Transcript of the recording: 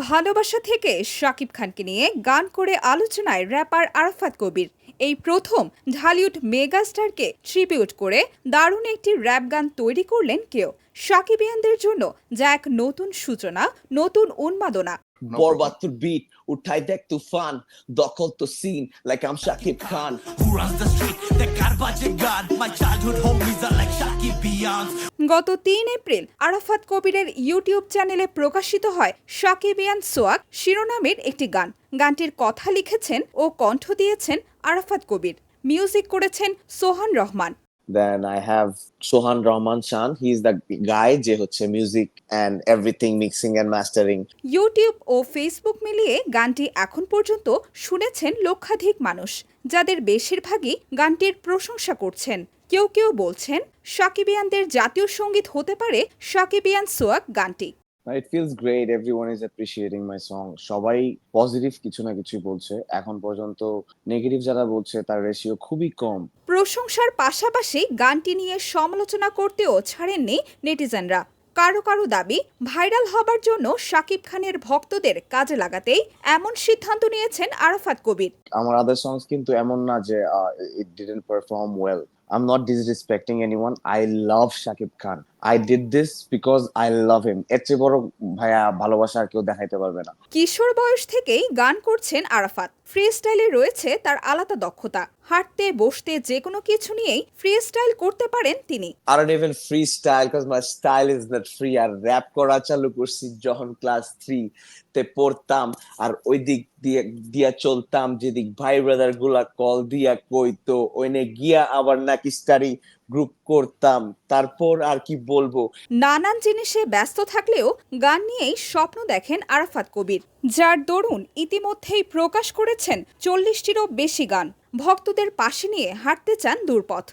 ভালোবাসা থেকে শাকিব খানকে নিয়ে গান করে আলোচনায় র্যাপার আরাফাত কবির এই প্রথম ঢালিউড মেগাস্টারকে ট্রিবিউট করে দারুণ একটি র্যাপ গান তৈরি করলেন কেউ সাকিবিয়ানদের জন্য যা এক নতুন সূচনা নতুন উন্মাদনা বরবাদ তোর বিট উঠাই দেখ তুফান দখল তো scene like I'm Shakib Khan Who runs the street? The Garbaje God. My childhood homies are like Shaki Beyonce. গত তিন এপ্রিল আরাফাত কবিরের ইউটিউব চ্যানেলে প্রকাশিত হয় সাকিবিয়ান সোয়াক শিরোনামের একটি গান। গানটির কথা লিখেছেন ও কণ্ঠ দিয়েছেন আরাফাত কবির। মিউজিক করেছেন Sohan Rahman. Then I have Sohan Rahman Shan he is the guy যে হচ্ছে music and everything mixing and mastering YouTube O Facebook মিলিয়ে গানটি এখন পর্যন্ত শুনেছেন লক্ষাধিক মানুষ যাদের বেশিরভাগই গানটির প্রশংসা করছেন। কেউ কেউ বলছেন সাকিবিয়ানদের জাতীয় সংগীত হতে পারে সাকিবিয়ান সোয়াক গানটি। It feels great everyone is appreciating my song সবাই পজিটিভ কিছু না কিছু বলছে। এখন পর্যন্ত নেগেটিভ যারা বলছে তার রেশিও খুবই কম। প্রশংসার পাশাপাশি গানটি নিয়ে সমালোচনা করতেও ছাড়েননি নেটিজেনরা। কারও কারও দাবি ভাইরাল হবার জন্য শাকিব খানের ভক্তদের কাজে লাগাতেই এমন সিদ্ধান্ত নিয়েছেন আরাফাত কবির। আমার আদার সংস কিন্তু এমন না যে it didn't perform well I'm not disrespecting anyone. I love Shakib Khan. I did this because I love him এর চেয়ে বড় ভাইয়া ভালোবাসা আর কেউ দেখাইতে পারবে না। কিশোর বয়স থেকেই গান করছেন আরাফাত। ফ্রি স্টাইলে রয়েছে তার আলাদা দক্ষতা। হাঁটতে বসতে যে কোনো কিছু নিয়েই ফ্রি স্টাইল করতে পারেন তিনি। I even free style because my style is not free. আর র্যাপ করা চালু করছি যখন ক্লাস থ্রি তে পড়তাম। আর ওই দিক দিয়ে দিয়া চলতাম যেদিক ভাই ব্রাদারগুলা কল দিয়া কইতো ওইনে গিয়া আবার নাকি স্টাডি গ্রুপ করতাম। তারপর আর কি বলব? নানান জিনিসে ব্যস্ত থাকলেও গান নিয়েই স্বপ্ন দেখেন আরাফাত কবির। যার দরুন ইতিমধ্যেই প্রকাশ করেছেন চল্লিশটিরও বেশি গান। ভক্তদের পাশে নিয়ে হাঁটতে চান দূরপথ।